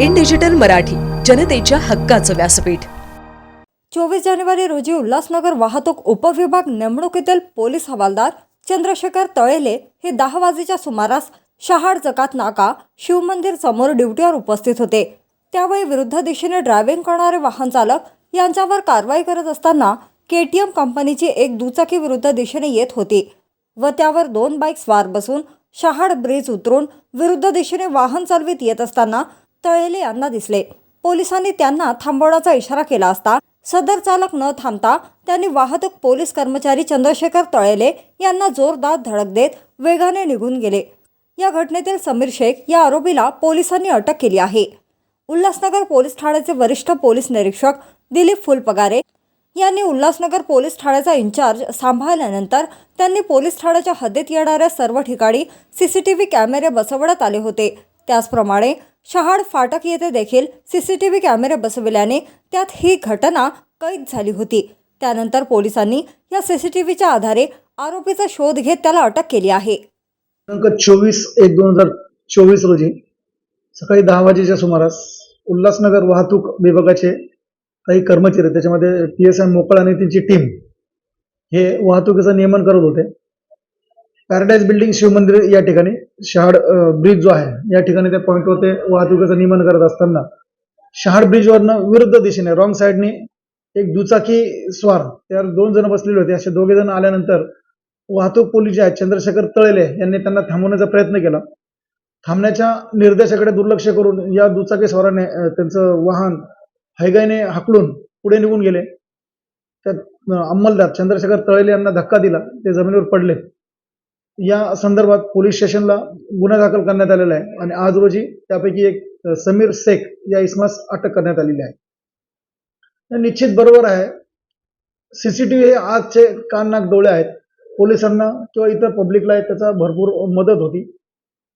In digital Marathi जनतेच्या हक्काचं व्यासपीठ. चोवीस जानेवारी रोजी उल्हासनगर वाहतूक उपविभाग नेमणुकीतील पोलीस हवालदार चंद्रशेखर तळेले हे दहा वाजेच्या सुमारास शहाड जकात नाका शिवमंदिर समोर ड्युटीवर उपस्थित होते. त्यावेळी विरुद्ध दिशेने ड्रायव्हिंग करणारे वाहन चालक यांच्यावर कारवाई करत असताना के टी एम कंपनीची एक दुचाकी विरुद्ध दिशेने येत होती व त्यावर दोन बाईक स्वार बसून शहाड ब्रिज उतरून विरुद्ध दिशेने वाहन चालवित येत असताना तळेले यांना दिसले. पोलिसांनी त्यांना थांबवण्याचा इशारा केला असता सदर चालक न थांबता त्यांनी वाहतूक पोलीस कर्मचारी चंद्रशेखर तळेले यांना जोरदार धडक देत वेगाने निघून गेले. या घटनेतील समीर शेख या आरोपीला पोलिसांनी अटक केली आहे. उल्हासनगर पोलीस ठाण्याचे वरिष्ठ पोलीस निरीक्षक दिलीप फुलपगारे यांनी उल्हासनगर पोलीस ठाण्याचा इन्चार्ज सांभाळल्यानंतर त्यांनी पोलीस ठाण्याच्या हद्दीत येणाऱ्या सर्व ठिकाणी सीसीटीव्ही कॅमेरे बसवण्यात आले होते. त्याचप्रमाणे शहाड फाटक येथे देखील सीसीटीव्ही कॅमेरे बसविल्याने त्यात ही घटना कैद झाली होती. त्यानंतर पोलिसांनी या सीसीटीव्हीच्या आधारे आरोपीचा शोध घेत त्याला अटक केली आहे. दिनांक चोवीस एक दोन हजार चोवीस रोजी सकाळी दहा वाजेच्या सुमारास उल्हासनगर वाहतूक विभागाचे काही कर्मचारी त्याच्यामध्ये पी एस आय मोकळ आणि त्यांची टीम हे वाहतुकीचं नियमन करत होते. पॅराडाईज बिल्डिंग शिवमंदिर या ठिकाणी शहाड ब्रिज जो आहे या ठिकाणी त्या पॉईंटवर ते वाहतुकीचं नियमन करत असताना शहाड ब्रिजवरनं विरुद्ध दिशेने रॉंग साईडने एक दुचाकी स्वार त्यावर दोन जण बसलेले होते. असे दोघे जण आल्यानंतर वाहतूक पोलीस जे आहेत चंद्रशेखर तळेले यांनी त्यांना थांबवण्याचा प्रयत्न केला. थांबण्याच्या निर्देशाकडे दुर्लक्ष करून या दुचाकी स्वाराने त्यांचं वाहन हैगाईने हाकलून पुढे निघून गेले. त्यात अंमलदार चंद्रशेखर तळेले यांना धक्का दिला. ते जमिनीवर पडले. या संदर्भात पोलीस स्टेशनला गुन्हा दाखल करण्यात आलेला आहे आणि आज रोजी त्यापैकी एक समीर शेख या इसमास अटक करण्यात आलेली आहे. निश्चित बरोबर आहे. सीसीटीव्ही हे आजचे कान नाक डोळे आहेत. पोलिसांना किंवा इतर पब्लिकला त्याचा भरपूर मदत होती.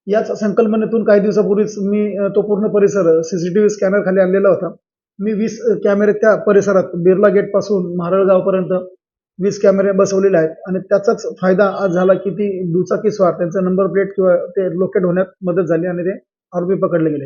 याच संकल्पनेतून काही दिवसापूर्वीच मी तो पूर्ण परिसर सीसीटीव्ही स्कॅनर खाली आणलेला होता. मी वीस कॅमेरे त्या परिसरात बिर्ला गेटपासून महाराळगावपर्यंत वीस कॅमेरे बसवलेले आहेत. आणि त्याचाच फायदा आज झाला की ती दुचाकीस्वार त्यांचा नंबर प्लेट किंवा ते लोकेट होण्यात मदत झाली आणि ते आरोपी पकडले गेले.